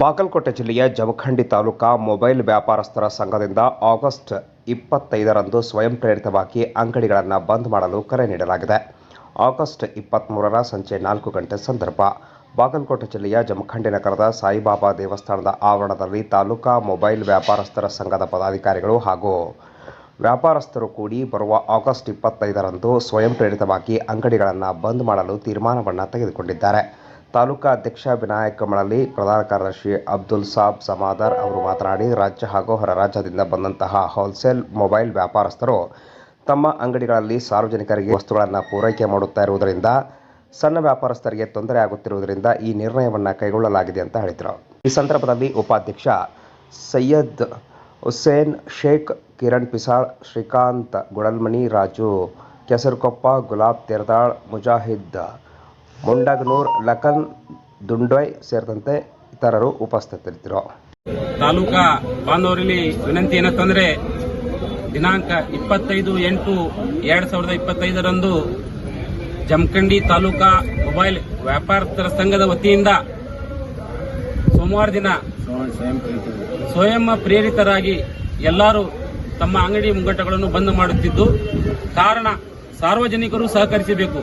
ಬಾಗಲಕೋಟೆ ಜಿಲ್ಲೆಯ ಜಮಖಂಡಿ ತಾಲೂಕಾ ಮೊಬೈಲ್ ವ್ಯಾಪಾರಸ್ಥರ ಸಂಘದಿಂದ ಆಗಸ್ಟ್ ಇಪ್ಪತ್ತೈದರಂದು ಸ್ವಯಂ ಪ್ರೇರಿತವಾಗಿ ಅಂಗಡಿಗಳನ್ನು ಬಂದ್ ಮಾಡಲು ಕರೆ ನೀಡಲಾಗಿದೆ. ಆಗಸ್ಟ್ ಇಪ್ಪತ್ತ್ಮೂರರ ಸಂಜೆ ನಾಲ್ಕು ಗಂಟೆ ಸಂದರ್ಭ ಬಾಗಲಕೋಟೆ ಜಿಲ್ಲೆಯ ಜಮಖಂಡಿ ನಗರದ ಸಾಯಿಬಾಬಾ ದೇವಸ್ಥಾನದ ಆವರಣದಲ್ಲಿ ತಾಲೂಕಾ ಮೊಬೈಲ್ ವ್ಯಾಪಾರಸ್ಥರ ಸಂಘದ ಪದಾಧಿಕಾರಿಗಳು ಹಾಗೂ ವ್ಯಾಪಾರಸ್ಥರು ಕೂಡಿ ಬರುವ ಆಗಸ್ಟ್ ಇಪ್ಪತ್ತೈದರಂದು ಸ್ವಯಂ ಪ್ರೇರಿತವಾಗಿ ಅಂಗಡಿಗಳನ್ನು ಬಂದ್ ಮಾಡಲು ತೀರ್ಮಾನವನ್ನು ತೆಗೆದುಕೊಂಡಿದ್ದಾರೆ. ತಾಲೂಕಾ ಅಧ್ಯಕ್ಷ ವಿನಾಯಕ ಮಳಲಿ ಪ್ರಧಾನ ಕಾರ್ಯದರ್ಶಿ ಅಬ್ದುಲ್ ಸಾಬ್ ಸಮಾದಾರ್ ಅವರು ಮಾತನಾಡಿ, ರಾಜ್ಯ ಹಾಗೂ ಹೊರ ರಾಜ್ಯದಿಂದ ಬಂದಂತಹ ಹೋಲ್ಸೇಲ್ ಮೊಬೈಲ್ ವ್ಯಾಪಾರಸ್ಥರು ತಮ್ಮ ಅಂಗಡಿಗಳಲ್ಲಿ ಸಾರ್ವಜನಿಕರಿಗೆ ವಸ್ತುಗಳನ್ನು ಪೂರೈಕೆ ಮಾಡುತ್ತಾ ಇರುವುದರಿಂದ, ಸಣ್ಣ ವ್ಯಾಪಾರಸ್ಥರಿಗೆ ತೊಂದರೆ ಆಗುತ್ತಿರುವುದರಿಂದ ಈ ನಿರ್ಣಯವನ್ನು ಕೈಗೊಳ್ಳಲಾಗಿದೆ ಅಂತ ಹೇಳಿದರು. ಈ ಸಂದರ್ಭದಲ್ಲಿ ಉಪಾಧ್ಯಕ್ಷ ಸೈಯದ್ ಹುಸೇನ್, ಶೇಖ್ ಕಿರಣ್ ಪಿಸಾಳ್, ಶ್ರೀಕಾಂತ್ ಗುಡಲ್ಮಣಿ, ರಾಜು ಕೆಸರುಕೊಪ್ಪ, ಗುಲಾಬ್ ತೆರದಾಳ್, ಮುಜಾಹಿದ್ ಮುಂಡಗನೂರ್ ಲಖನ್, ದುಂಡೋಯ್ ಸೇರಿದಂತೆ ಇತರರು ಉಪಸ್ಥಿತರಿದ್ದರು. ತಾಲೂಕಾ ಬಾಂಧವರಲ್ಲಿ ವಿನಂತಿ ಏನಂತಂದ್ರೆ ದಿನಾಂಕ ಇಪ್ಪತ್ತೈದು ಎಂಟು ಎರಡ್ ಸಾವಿರದ ಇಪ್ಪತ್ತೈದರಂದು ಜಮಖಂಡಿ ತಾಲೂಕಾ ಮೊಬೈಲ್ ವ್ಯಾಪಾರಸ್ಥರ ಸಂಘದ ವತಿಯಿಂದ ಸೋಮವಾರ ದಿನ ಸ್ವಯಂ ಪ್ರೇರಿತರಾಗಿ ಎಲ್ಲರೂ ತಮ್ಮ ಅಂಗಡಿ ಮುಂಗಟ್ಟಗಳನ್ನು ಬಂದ್ ಮಾಡುತ್ತಿದ್ದು, ಕಾರಣ ಸಾರ್ವಜನಿಕರು ಸಹಕರಿಸಬೇಕು.